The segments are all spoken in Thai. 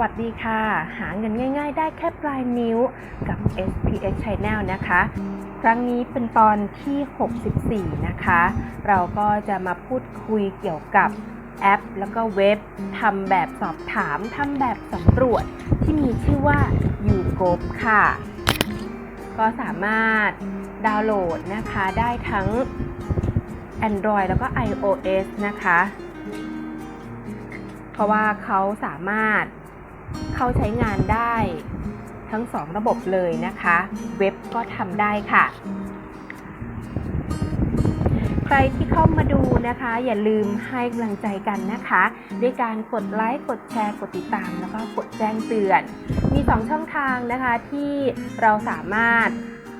วัสดีค่ะ หาเงินง่าย ๆ ได้แค่ปลายนิ้วกับ SPX Channel นะคะ ครั้งนี้เป็นตอนที่ 64 นะคะ เราก็จะมาพูดคุยเกี่ยวกับแอป แล้วก็เว็บทำแบบสอบถามทำแบบสำรวจที่มีชื่อว่า u g o p ค่ะ ก็สามารถดาวน์โหลดนะคะได้ทั้ง Android แล้วก็ iOS นะคะ เพราะว่าเขาสามารถ เข้าใช้งานได้ ทั้งสองระบบเลยนะคะ เว็บก็ทำได้ค่ะ ใครที่เข้ามาดูนะคะ อย่าลืมให้กำลังใจกันนะคะ ด้วยการกดไลค์ กดแชร์ กดติดตาม แล้วก็กดแจ้งเตือน มี 2 ช่องทางนะคะที่เราสามารถ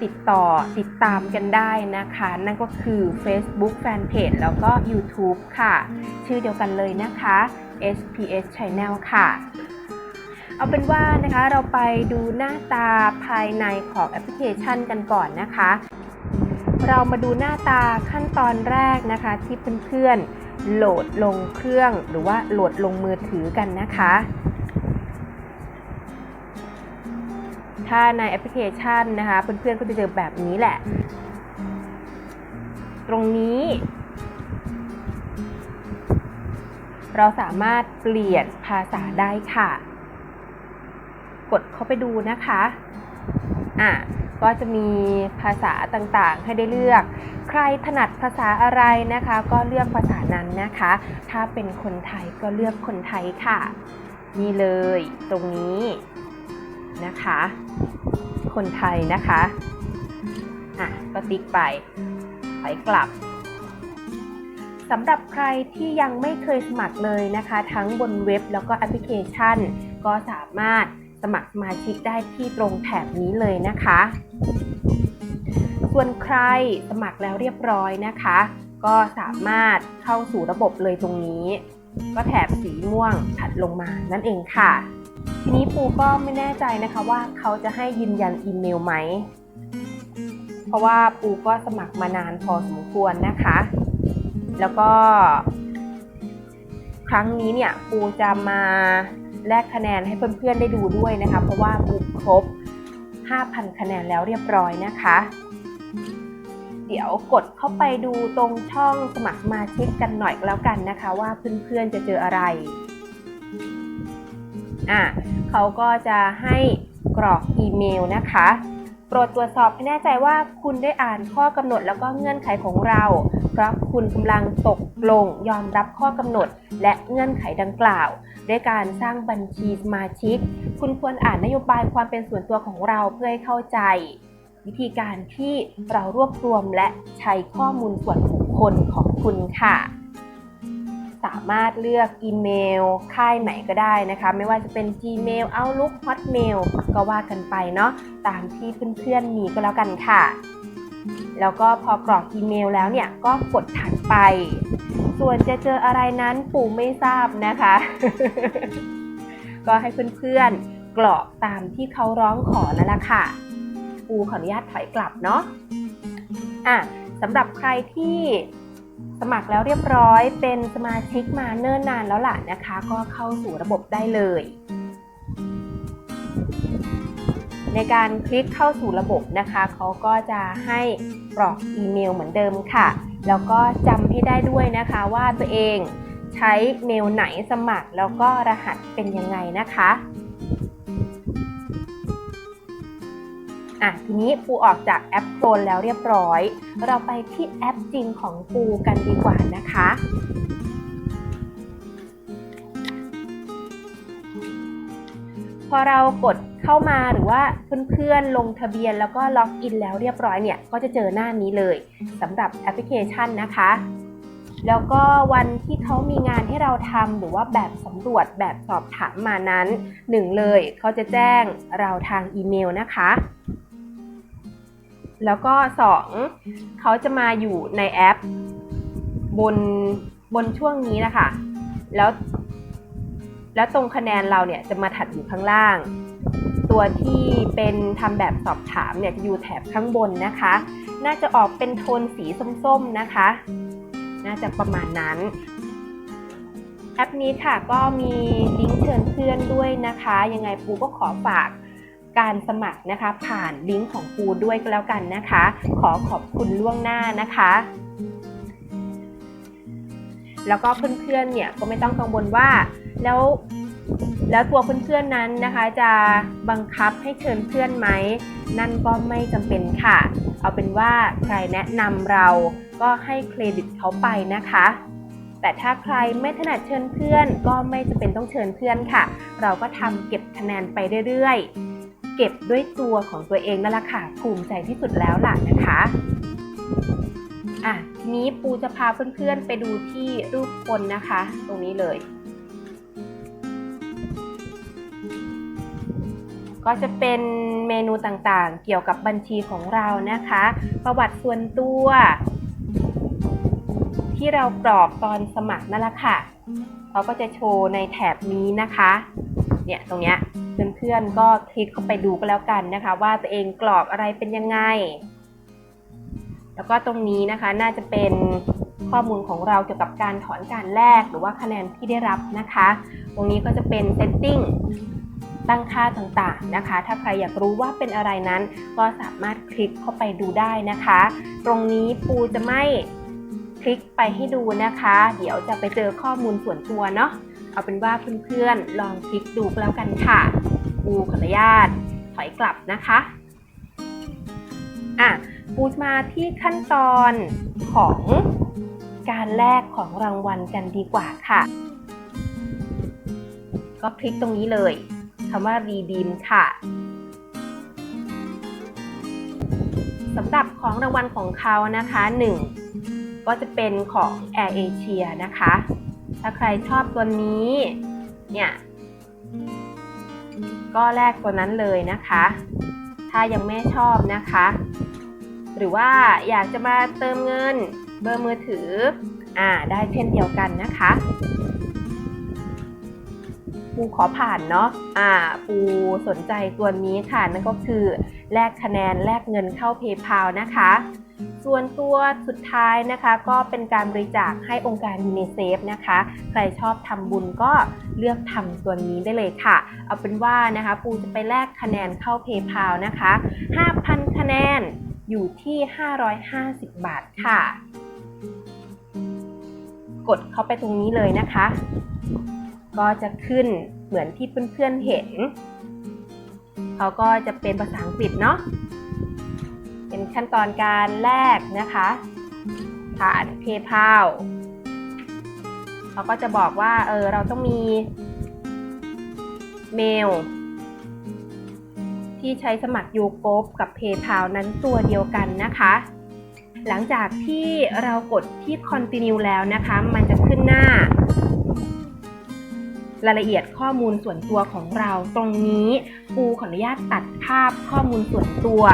ติดต่อติดตามกันได้นะคะ นั่นก็คือ Facebook Fanpage แล้วก็ YouTube ค่ะ ชื่อเดียวกันเลยนะคะ SPS Channel ค่ะ เอาเป็นว่านะคะเราไปดูหน้าตาภายในของแอปพลิเคชันกันก่อนนะคะ เรามาดูหน้าตาขั้นตอนแรกนะคะ ที่เพื่อนๆโหลดลงเครื่อง หรือว่าโหลดลงมือถือกันนะคะ ถ้าในแอปพลิเคชันนะคะเพื่อนๆก็จะเจอแบบนี้แหละ ตรงนี้เราสามารถเปลี่ยนภาษาได้ค่ะ กดเข้าไปดูนะคะอะก็จะมีภาษาต่างๆ ให้ได้เลือก ใครถนัดภาษาอะไรนะคะ ก็เลือกภาษานั้นนะคะ ถ้าเป็นคนไทยก็เลือกคนไทยค่ะ นี่เลยตรงนี้นะคะ คนไทยนะคะอะก็ติ๊กไปถอยกลับสำหรับใครที่ยังไม่เคยสมัครเลยนะคะ ทั้งบนเว็บแล้วก็แอปพลิเคชัน ก็สามารถ สมัครสมาชิกได้ที่ตรงแถบนี้เลยนะคะ ส่วนใครสมัครแล้วเรียบร้อยนะคะ ก็สามารถเข้าสู่ระบบเลยตรงนี้ ก็แถบสีม่วงถัดลงมานั่นเองค่ะ ทีนี้ปูก็ไม่แน่ใจนะคะว่าเขาจะให้ยืนยันอีเมลไหม เพราะว่าปูก็สมัครมานานพอสมควรนะคะ แล้วก็ครั้งนี้เนี่ยปูจะมา แลกคะแนนให้เพื่อนๆได้ดูด้วยนะคะ เพราะว่าบุกครบ 5,000 คะแนนแล้วเรียบร้อยนะคะ เดี๋ยวกดเข้าไปดูตรงช่องสมัครสมาชิกกันหน่อยแล้วกันนะคะ ว่าเพื่อนๆจะเจออะไรอะเขาก็จะให้กรอกอีเมลนะคะ รดตรวจสอบให้แน่ใจว่าคุณได้อ่านข้อกำหนดแล้วก็เงื่อนไขของเรา เพราะคุณกำลังตกลงยอมรับข้อกำหนด และเงื่อนไขดังกล่าว ด้วยการสร้างบัญชีสมาชิก คุณควรอ่านนโยบายความเป็นส่วนตัวของเราเพื่อให้เข้าใจ วิธีการที่เรารวบรวมและใช้ข้อมูลส่วนบุคคลของคุณค่ะ สามารถเลือกอีเมล ค่ายไหนก็ได้นะคะ ไม่ว่าจะเป็น Gmail Outlook Hotmail ก็ว่ากันไปเนาะตามที่เพื่อนๆมีก็แล้วกันค่ะ แล้วก็พอกรอกอีเมลแล้วเนี่ยก็กดถัดไป ส่วนจะเจออะไรนั้นปู่ไม่ทราบนะคะ ก็ให้เพื่อนๆกรอกตามที่เขาร้องขอนั่นแหละค่ะปูขออนุญาตถอยกลับเนาะอะสำหรับใครที่ สมัครแล้วเรียบร้อยเป็นสมาชิกมาเนิ่นนานแล้วล่ะนะคะ ก็เข้าสู่ระบบได้เลย ในการคลิกเข้าสู่ระบบนะคะเขาก็จะให้กรอกอีเมลเหมือนเดิมค่ะ แล้วก็จำให้ได้ด้วยนะคะว่าตัวเองใช้เมลไหนสมัครแล้วก็รหัสเป็นยังไงนะคะ อะทีนี้ปูออกจากแอปโคลนแล้วเรียบร้อย เราไปที่แอปจริงของปูกันดีกว่านะคะ พอเรากดเข้ามาหรือว่าเพื่อนๆลงทะเบียนแล้วก็ล็อกอินแล้วเรียบร้อยเนี่ย ก็จะเจอหน้านี้เลยสำหรับแอปพลิเคชันนะคะแล้วก็วันที่เขามีงานให้เราทำหรือว่าแบบสำรวจแบบสอบถามมานั้นหนึ่งเลยเขาจะแจ้งเราทางอีเมลนะคะ แล้วก็ 2 เขาจะมาอยู่ในแอป บนบนช่วงนี้นะคะ แล้ว แล้วตรงคะแนนเราเนี่ยจะมาถัดอยู่ข้างล่าง ตัวที่เป็นทำแบบสอบถามเนี่ยจะอยู่แถบข้างบนนะคะ น่าจะออกเป็นโทนสีส้มๆนะคะ น่าจะประมาณนั้นแอปนี้ค่ะก็มีลิงก์เชิญเพื่อนด้วยนะคะ ยังไงปูก็ขอฝาก การสมัครนะคะ ผ่านลิงก์ของปูด้วยก็แล้วกันนะคะ ขอขอบคุณล่วงหน้านะคะแล้วก็เพื่อนๆ เนี่ยก็ไม่ต้องกังวลว่าแล้วแล้วตัวเพื่อนๆนั้นนะคะจะบังคับให้เชิญเพื่อนไหม นั่นก็ไม่จำเป็นค่ะ เอาเป็นว่าใครแนะนำเราก็ให้เครดิตเขาไปนะคะ แต่ถ้าใครไม่ถนัดเชิญเพื่อน ก็ไม่จำเป็นต้องเชิญเพื่อนค่ะ เราก็ทำเก็บคะแนนไปเรื่อยๆ เก็บด้วยตัวของตัวเองนั่นแหละค่ะภูมิใจที่สุดแล้วล่ะนะคะอะทีนี้ปูจะพาเพื่อนๆไปดูที่รูปคนนะคะ ตรงนี้เลย ก็จะเป็นเมนูต่างๆ เกี่ยวกับบัญชีของเรานะคะ ประวัติส่วนตัว ที่เรากรอกตอนสมัครนั่นแหละค่ะ เขาก็จะโชว์ในแถบนี้นะคะ เนี่ยตรงเนี้ย พื่อนๆ ก็คลิกเข้าไปดูก็แล้วกันนะคะ ว่าตัวเองกรอกอะไรเป็นยังไง แล้วก็ตรงนี้นะคะน่าจะเป็นข้อมูลของเราเกี่ยวกับการถอนการแลกหรือว่าคะแนนที่ได้รับนะคะ ตรงนี้ก็จะเป็น setting ตั้งค่าต่างๆนะคะ ถ้าใครอยากรู้ว่าเป็นอะไรนั้น ก็สามารถคลิกเข้าไปดูได้นะคะ ตรงนี้ปูจะไม่คลิกไปให้ดูนะคะ เดี๋ยวจะไปเจอข้อมูลส่วนตัวเนาะ เอาเป็นว่าเพื่อนๆลองคลิกดูก็แล้วกันค่ะ ปูขออนุญาตถอยกลับนะคะอะปูจะมาที่ขั้นตอนของการแลกของรางวัลกันดีกว่าค่ะ ก็คลิกตรงนี้เลยคำว่า redeem ค่ะสำหรับของรางวัลของเขานะคะ 1 ก็จะเป็นของ Air Asia นะคะ ถ้าใครชอบตัวนี้เนี่ย ก็แลกตัวนั้นเลยนะคะ ถ้ายังไม่ชอบนะคะ หรือว่าอยากจะมาเติมเงินเบอร์มือถืออ่าได้เช่นเดียวกันนะคะปูขอผ่านเนาะ อ่า ปูสนใจตัวนี้ค่ะ นั่นก็คือแลกคะแนนแลกเงินเข้า PayPal นะคะ ส่วนตัวสุดท้ายนะคะก็เป็นการบริจาคให้องค์การยูนิเซฟนะคะ ใครชอบทำบุญก็เลือกทำตัวนี้ได้เลยค่ะ เอาเป็นว่านะคะปูจะไปแลกคะแนนเข้า PayPal นะคะ 5,000 คะแนนอยู่ที่ 550 บาทค่ะ กดเข้าไปตรงนี้เลยนะคะ ก็จะขึ้นเหมือนที่เพื่อนๆเห็น เขาก็จะเป็นภาษาอังกฤษเนาะ ขั้นตอนการแลกนะคะ ผ่าน PayPal เขาก็จะบอกว่าเออเราต้องมีเมล ที่ใช้สมัครยูโกบกับ PayPal นั้นตัวเดียวกันนะคะ หลังจากที่เรากดที่ Continue แล้วนะคะ มันจะขึ้นหน้า รายละเอียดข้อมูลส่วนตัวของเรา ตรงนี้ปูขออนุญาตตัดภาพข้อมูลส่วนตัว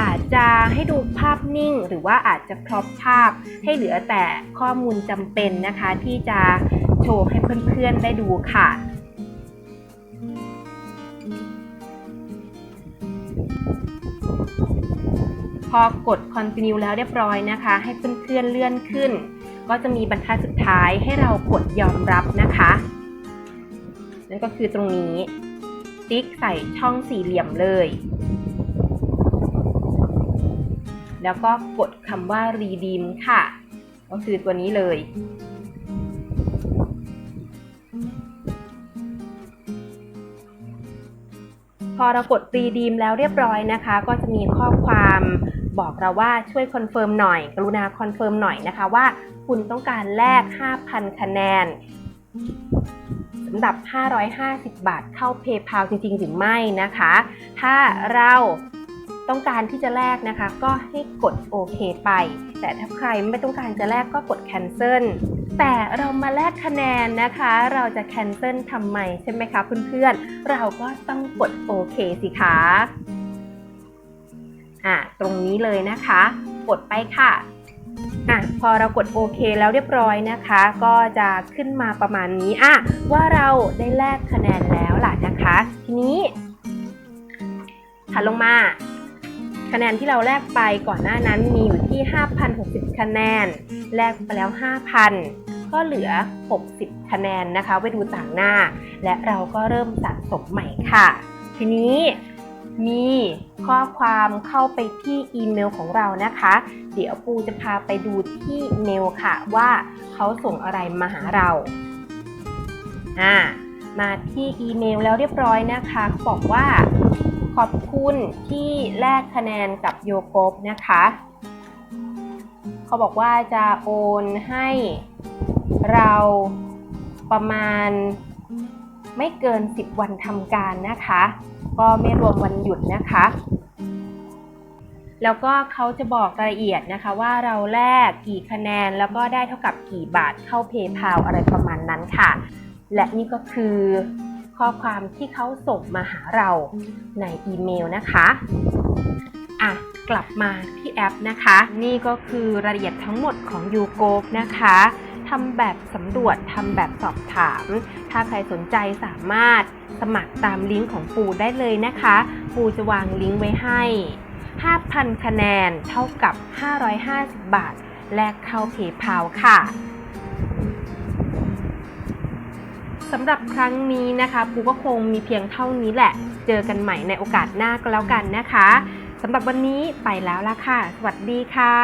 อาจจะให้ดูภาพนิ่ง หรือว่าอาจจะครอบภาพ ให้เหลือแต่ข้อมูลจำเป็นนะคะ ที่จะโชว์ให้เพื่อนๆได้ดูค่ะพอกด continue แล้วเรียบร้อยนะคะ ให้เพื่อนๆเลื่อนขึ้น ก็จะมีบรรทัดสุดท้ายให้เรากดยอมรับนะคะ นั่นก็คือตรงนี้ ติ๊กใส่ช่องสี่เหลี่ยมเลย แล้วก็กดคำว่า redeem ค่ะ ก็คือตัวนี้เลย พอเรากด redeem แล้วเรียบร้อยนะคะ ก็จะมีข้อความบอกเราว่าช่วยคอนเฟิร์มหน่อย กรุณาคอนเฟิร์มหน่อยนะคะว่าคุณต้องการแลก 5,000 คะแนน สำหรับ 550 บาทเข้า PayPal จริงๆหรือไม่นะคะ ถ้าเราต้องการที่จะแลกนะคะ ก็ให้กดโอเคไป แต่ถ้าใครไม่ต้องการจะแลกก็กด cancel แต่เรามาแลกคะแนนนะคะ เราจะ cancel ทำไมใช่ไหมคะเพื่อนๆ เราก็ต้องกดโอเคสิคะอะตรงนี้เลยนะคะ กดไปค่ะ อะพอเรากดโอเคแล้วเรียบร้อยนะคะ ก็จะขึ้นมาประมาณนี้อะว่าเราได้แลกคะแนนแล้วล่ะนะคะ ทีนี้ถัดลงมาคะแนนที่เราแลกไปก่อนหน้านั้นมีอยู่ที่ 5,060 คะแนน แลกไปแล้ว 5,000 ก็เหลือ 60 คะแนนนะคะ ไว้ดูต่างหน้า และเราก็เริ่มสะสมใหม่ค่ะ ทีนี้ มีข้อความเข้าไปที่อีเมลของเรานะคะ เดี๋ยวปูจะพาไปดูที่เมลค่ะว่าเขาส่งอะไรมาหาเราอ่ามาที่อีเมลแล้วเรียบร้อยนะคะเขาบอกว่าขอบคุณที่แลกคะแนนกับโยโกบนะคะ เขาบอกว่าจะโอนให้เราประมาณ ไม่เกิน 10 วันทำการนะคะ ก็ไม่รวมวันหยุดนะคะ แล้วก็เขาจะบอกรายละเอียดนะคะว่าเราแลกกี่คะแนนแล้วก็ได้เท่ากับกี่บาทเข้า PayPal อะไรประมาณนั้นค่ะ และนี่ก็คือข้อความที่เขาส่งมาหาเราในอีเมลนะคะอะกลับมาที่แอปนะคะ นี่ก็คือรายละเอียดทั้งหมดของ u g o นะคะ ทำแบบสำรวจทำแบบสอบถาม ถ้าใครสนใจสามารถสมัครตามลิงก์ของปูได้เลยนะคะ ปูจะวางลิงก์ไว้ให้ 5,000 คะแนนเท่ากับ 550 บาท แลกเข้า PayPal ค่ะสำหรับครั้งนี้นะคะปูก็คงมีเพียงเท่านี้แหละ เจอกันใหม่ในโอกาสหน้าก็แล้วกันนะคะสำหรับวันนี้ไปแล้วละค่ะ สวัสดีค่ะ